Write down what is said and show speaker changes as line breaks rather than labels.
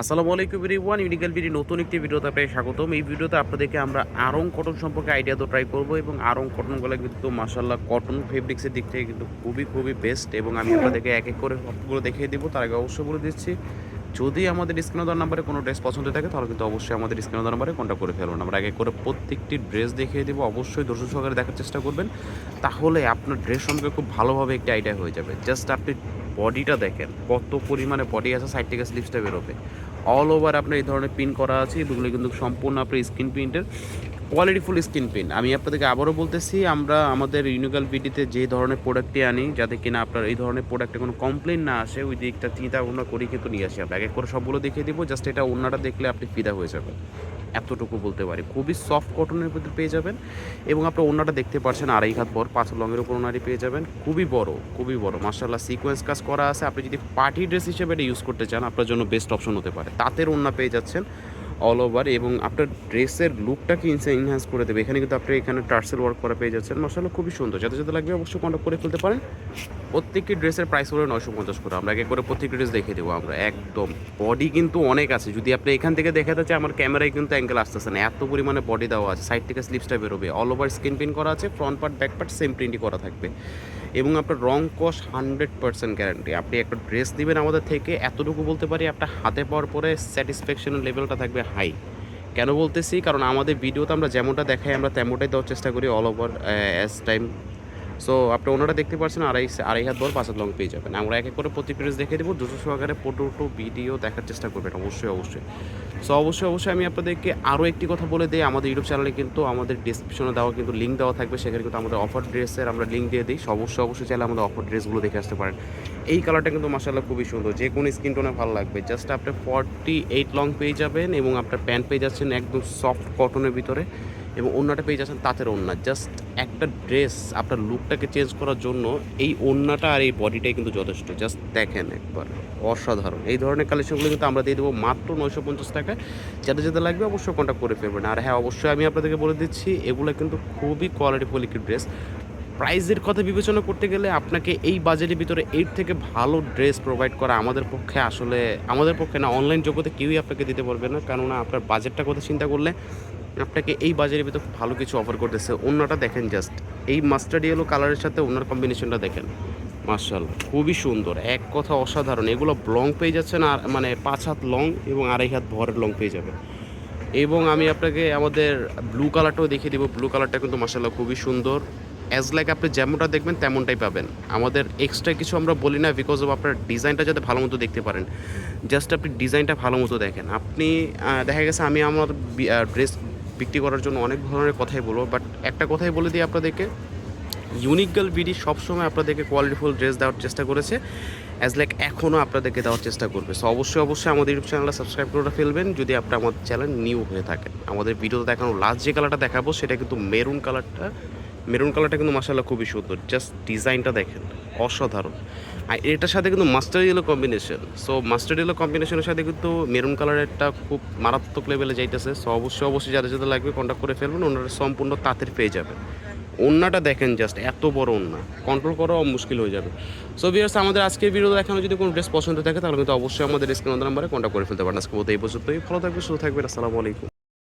আসসালামু আলাইকুম one ইউনিক্যাল BD নতুন একটি ভিডিওতে আপনাকে স্বাগতম। এই ভিডিওতে আপনাদেরকে আমরা আরং কটন সম্পর্কে আইডিয়া তো ট্রাই করব এবং আরং কটনগুলো কিন্তু মাসাল্লাহ কটন ফেব্রিক্সের দিক থেকে কিন্তু খুবই খুবই বেস্ট এবং আমি আপনাদেরকে এক এক করে সবগুলো দেখিয়ে দিব। তার আগে অবশ্যই বলে দিচ্ছি, যদি আমাদের স্ক্রিন দেওয়ার নাম্বারে কোনো ড্রেস পছন্দ থাকে, তাহলে কিন্তু অবশ্যই আমাদের স্ক্রিন দেওয়ার নাম্বারে কন্ট্যাক্ট করে ফেলুন। আমরা এক এক করে প্রত্যেকটি ড্রেস দেখিয়ে দেবো। অবশ্যই দর্শক সহকারে দেখার চেষ্টা করবেন, তাহলে আপনার ড্রেস সম্পর্কে খুব ভালোভাবে একটি আইডিয়া হয়ে যাবে। জাস্ট আপনি বডিটা দেখেন, কত পরিমাণে বডি আছে সাইড থেকে স্লিপসটা বেরোবে। অল ওভার আপনার এই ধরনের পিন করা আছে, এগুলো কিন্তু সম্পূর্ণ আপনার স্ক্রিন প্রিন্টের কোয়ালিটিফুল স্ক্রিন প্রিন্ট আমি আপনাদেরকে আবারও বলতেছি, আমরা আমাদের ইউনিকাল বিডিতে যে ধরনের প্রোডাক্টটি আনি, যাতে কিনা আপনার এই ধরনের প্রোডাক্টে কোনো কমপ্লেন না আসে, ওই দিকটা চিন্তা ভাবনা করি কিন্তু নিয়ে আসি আমরা। এক এক করে সবগুলো দেখিয়ে দিব জাস্ট এটা অন্যটা দেখলে আপনি ফিদা হয়ে যাবেন। এতটুকু বলতে পারি। খুবই সফট কটনের ভিতরে পেয়ে যাবেন এবং আপনার ওনাটা দেখতে পাচ্ছেন আড়াই হাত বড় পাঁচ লঙের উপর ওনারি পেয়ে যাবেন। খুবই বড় খুবই বড়। মার্শাল্লাহ সিকোয়েন্স কাজ করা আছে। আপনি যদি পার্টি ড্রেস হিসেবে এটা ইউজ করতে চান, আপনার জন্য বেস্ট অপশন হতে পারে। তাঁতের ওনা পেয়ে যাচ্ছেন। অল ওভার এবং আপনার ড্রেসের লুকটাকে ইনহ্যান্স করে দেবে। এখানে কিন্তু আপনি এখানে টার্সেল ওয়ার্ক করা পেয়ে যাচ্ছেন। মার্শাল্লাহ খুবই সুন্দর। যাতে যাতে লাগবে অবশ্যই কন্ট্যাক্ট করে ফেলতে পারেন। প্রত্যেকটি ড্রেসের প্রাইস হলো নয়শো পঞ্চাশ করে। আমরা এক করে প্রত্যেকটি ড্রেস দেখে দেবো আমরা। একদম। বডি কিন্তু অনেক আছে। যদি আপনি এখান থেকে দেখাতে চান আমার ক্যামেরায় কিন্তু অ্যাঙ্গেল আসতেছে না। এত পরিমাণে বডি দেওয়া আছে। সাইড থেকে স্লিপসটা বেরোবে। অল ওভার স্ক্রিন প্রিন্ট করা আছে। Front part back part same প্রিন্টই করা থাকবে। এবং আপনার রং কস হান্ড্রেড পার্সেন্ট গ্যারান্টি আপনি একটা ড্রেস দিবেন আমাদের থেকে, এতটুকু বলতে পারি আপনার হাতে পাওয়ার পরে স্যাটিসফ্যাকশনের লেভেলটা থাকবে হাই কেন বলতেছি? কারণ আমাদের ভিডিওতে আমরা যেমনটা দেখাই, আমরা তেমনটাই দেওয়ার চেষ্টা করি all over as time so আপনি ওনারা দেখতে পাচ্ছেন, আড়াই আড়াই হাত বড় পাঁচ হাত লং পেয়ে যাবেন। আমরা এক এক করে প্রতি ড্রেস দেখে দেবো। দুশো সহকারে ফটো ভিডিও দেখার চেষ্টা করবেন, অবশ্যই অবশ্যই। সো অবশ্যই অবশ্যই আমি আপনাদেরকে আরও একটি কথা বলে দিই। আমাদের ইউটিউব চ্যানেলে কিন্তু আমাদের ডিসক্রিপশনে দেওয়া কিন্তু লিঙ্ক দেওয়া থাকবে। সেখানে কিন্তু আমাদের অফার ড্রেসের আমরা লিঙ্ক দিয়ে দিই। অবশ্যই অবশ্যই চাইলে আমাদের অফার ড্রেসগুলো দেখে আসতে পারেন। এই কালারটা কিন্তু মাসাল্লাহ খুবই সুন্দর। যে কোনো স্কিন টোনে ভালো লাগবে। জাস্ট আপনি ফর্টি এইট লং পেয়ে যাবেন এবং আপনার প্যান্ট পেয়ে যাচ্ছেন একদম সফট কটনের ভিতরে। এবং ওড়নাটা পেয়ে যাচ্ছেন তাঁতের ওড়না। জাস্ট একটা ড্রেস, আপনার লুকটাকে চেঞ্জ করার জন্য এই ওড়নাটা আর এই বডিটাই কিন্তু যথেষ্ট। জাস্ট দেখেন একবার, অসাধারণ। এই ধরনের কালেকশনগুলো কিন্তু আমরা দিয়ে দেবো মাত্র নয়শো পঞ্চাশ টাকায়। যাতে যেতে লাগবে অবশ্যই কন্ট্যাক্ট করে ফেলবেন। আর হ্যাঁ অবশ্যই আমি আপনাদেরকে বলে দিচ্ছি, এগুলো কিন্তু খুবই কোয়ালিটিফুল একটি ড্রেস প্রাইজের কথা বিবেচনা করতে গেলে আপনাকে এই বাজেটের ভিতরে এর থেকে ভালো ড্রেস প্রোভাইড করা আমাদের পক্ষে আসলে, আমাদের পক্ষে না অনলাইন জগতে কেউই আপনাকে দিতে পারবে না। কেননা আপনার বাজেটটা কথা চিন্তা করলে আপনাকে এই বাজারের ভিতরে ভালো কিছু অফার করতেছে। অন্যটা দেখেন জাস্ট এই মাস্টার্ড ইয়েলো কালারের সাথে ওনার কম্বিনেশনটা দেখেন। মার্শাল খুবই সুন্দর, এক কথা অসাধারণ। এগুলো লং পেয়ে যাচ্ছেন আর মানে পাঁচ হাত লং এবং আড়াই হাত ভরের লং পেয়ে যাবেন। এবং আমি আপনাকে আমাদের ব্লু কালারটাও দেখিয়ে দিব। ব্লু কালারটা কিন্তু মার্শাল্লাহ খুবই সুন্দর। অ্যাজ লাইক আপনি যেমনটা দেখবেন, তেমনটাই পাবেন। আমাদের এক্সট্রা কিছু আমরা বলি না বিকজ অফ আপনার ডিজাইনটা যাতে ভালো মতো দেখতে পারেন। জাস্ট আপনি ডিজাইনটা ভালো মতো দেখেন। আপনি দেখা গেছে আমি আমার ড্রেস বিক্রি করার জন্য অনেক ধরনের কথাই বলব বাট একটা কথাই বলে দিই আপনাদেরকে। ইউনিক গার্ল বিডি সবসময় আপনাদেরকে কোয়ালিটিফুল ড্রেস দেওয়ার চেষ্টা করেছে অ্যাজ লাইক এখনও আপনাদেরকে দেওয়ার চেষ্টা করবে। সো অবশ্যই অবশ্যই আমাদের ইউটিউব চ্যানেলটা সাবস্ক্রাইব করে ফেলবেন, যদি আপনার আমাদের চ্যানেল নিউ হয়ে থাকেন। আমাদের ভিডিওতে দেখানো লাস্ট যে কালারটা দেখাবো, সেটা কিন্তু মেরুন কালারটা মেরুন কালারটা কিন্তু মাসাল্লাহ খুবই সুন্দর। জাস্ট ডিজাইনটা দেখেন, অসাধারণ। আর এটার সাথে কিন্তু mustard yellow combination so mustard yellow কম্বিনেশনের সাথে কিন্তু মেরুন কালারেরটা খুব মারাত্মক লেভেলে যাইতেছে। সো অবশ্যই অবশ্যই যাদের যাদের লাগবে কন্ট্যাক্ট করে ফেলবেন, ওনারা সম্পূর্ণ তাঁতের পেয়ে যাবেন। ওন্নাটা দেখেন জাস্ট এত বড় ওন্না। কন্ট্রোল করাও মুশকিল হয়ে যাবে। সো বিয়ার্স আমাদের আজকের ভিডিও দেখানো যদি কোনো ড্রেস পছন্দ থাকে, তাহলে কিন্তু অবশ্যই আমাদের স্ক্রিন নাম্বারে কন্ট্যাক্ট করে ফেলতে পারেন। আজকে মতো এই পর্যন্তই। ভালো থাকবে সুস্থ থাকবেন। আসসালামু আলাইকুম।